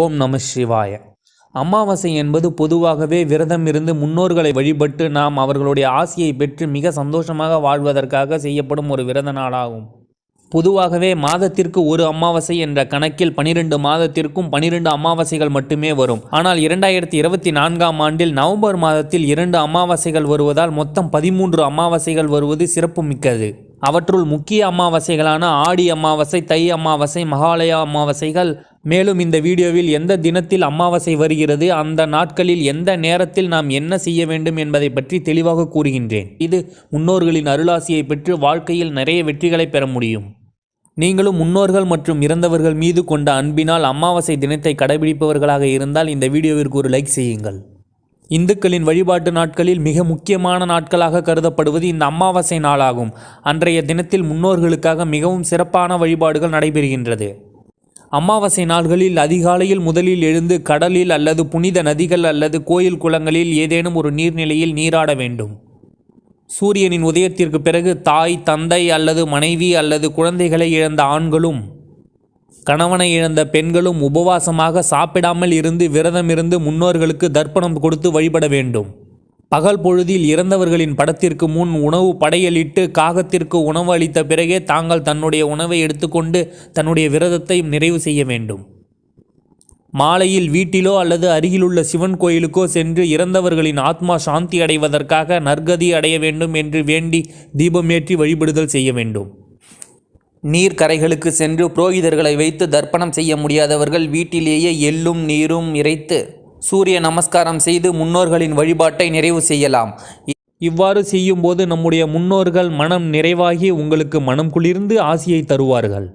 ஓம் நம சிவாய. அமாவாசை என்பது பொதுவாகவே விரதம் இருந்து முன்னோர்களை வழிபட்டு நாம் அவர்களுடைய ஆசையை பெற்று மிக சந்தோஷமாக வாழ்வதற்காக செய்யப்படும் ஒரு விரத நாளாகும். பொதுவாகவே மாதத்திற்கு ஒரு அமாவாசை என்ற கணக்கில் பனிரெண்டு மாதத்திற்கும் பனிரெண்டு அமாவாசைகள் மட்டுமே வரும். ஆனால் இரண்டாயிரத்தி இருபத்தி நான்காம் ஆண்டில் நவம்பர் மாதத்தில் இரண்டு அமாவாசைகள் வருவதால் மொத்தம் பதிமூன்று அமாவாசைகள் வருவது சிறப்பு மிக்கது. அவற்றுள் முக்கிய அமாவாசைகளான ஆடி அமாவாசை தை அமாவாசை மகாலய அமாவாசைகள் மேலும் இந்த வீடியோவில் எந்த தினத்தில் அமாவாசை வருகிறது அந்த நாட்களில் எந்த நேரத்தில் நாம் என்ன செய்ய வேண்டும் என்பதை பற்றி தெளிவாக கூறுகின்றேன். இது முன்னோர்களின் அருளாசியை பெற்று வாழ்க்கையில் நிறைய வெற்றிகளை பெற முடியும். நீங்களும் முன்னோர்கள் மற்றும் இறந்தவர்கள் மீது கொண்ட அன்பினால் அமாவாசை தினத்தை கடைபிடிப்பவர்களாக இருந்தால் இந்த வீடியோவிற்கு ஒரு லைக் செய்யுங்கள். இந்துக்களின் வழிபாட்டு நாட்களில் மிக முக்கியமான நாட்களாக கருதப்படுவது இந்த அமாவாசை நாளாகும். அன்றைய தினத்தில் முன்னோர்களுக்காக மிகவும் சிறப்பான வழிபாடுகள் நடைபெறுகின்றது. அமாவாசை நாள்களில் அதிகாலையில் முதலில் எழுந்து கடலில் அல்லது புனித நதிகள் அல்லது கோயில் குளங்களில் ஏதேனும் ஒரு நீர்நிலையில் நீராட வேண்டும். சூரியனின் உதயத்திற்கு பிறகு தாய் தந்தை அல்லது மனைவி அல்லது குழந்தைகளை இழந்த ஆண்களும் கணவனை இழந்த பெண்களும் உபவாசமாக சாப்பிடாமல் இருந்து விரதம் இருந்து முன்னோர்களுக்கு தர்ப்பணம் கொடுத்து வழிபட வேண்டும். பகல் பொழுதில் இறந்தவர்களின் படத்திற்கு முன் உணவு படையலிட்டு காகத்திற்கு உணவு அளித்த பிறகே தாங்கள் தன்னுடைய உணவை எடுத்துக்கொண்டு தன்னுடைய விரதத்தை நிறைவு செய்ய வேண்டும். மாலையில் வீட்டிலோ அல்லது அருகிலுள்ள சிவன் கோயிலுக்கோ சென்று இறந்தவர்களின் ஆத்மா சாந்தி அடைவதற்காக நற்கதி அடைய வேண்டும் என்று வேண்டி தீபமேற்றி வழிபடுதல் செய்ய வேண்டும். நீர்க்கரைகளுக்கு சென்று புரோகிதர்களை வைத்து தர்ப்பணம் செய்ய முடியாதவர்கள் வீட்டிலேயே எள்ளும் நீரும் இறைத்து சூரிய நமஸ்காரம் செய்து முன்னோர்களின் வழிபாட்டை நிறைவு செய்யலாம். இவ்வாறு செய்யும்போது நம்முடைய முன்னோர்கள் மனம் நிறைவாகி உங்களுக்கு மனம் குளிர்ந்து ஆசியை தருவார்கள்.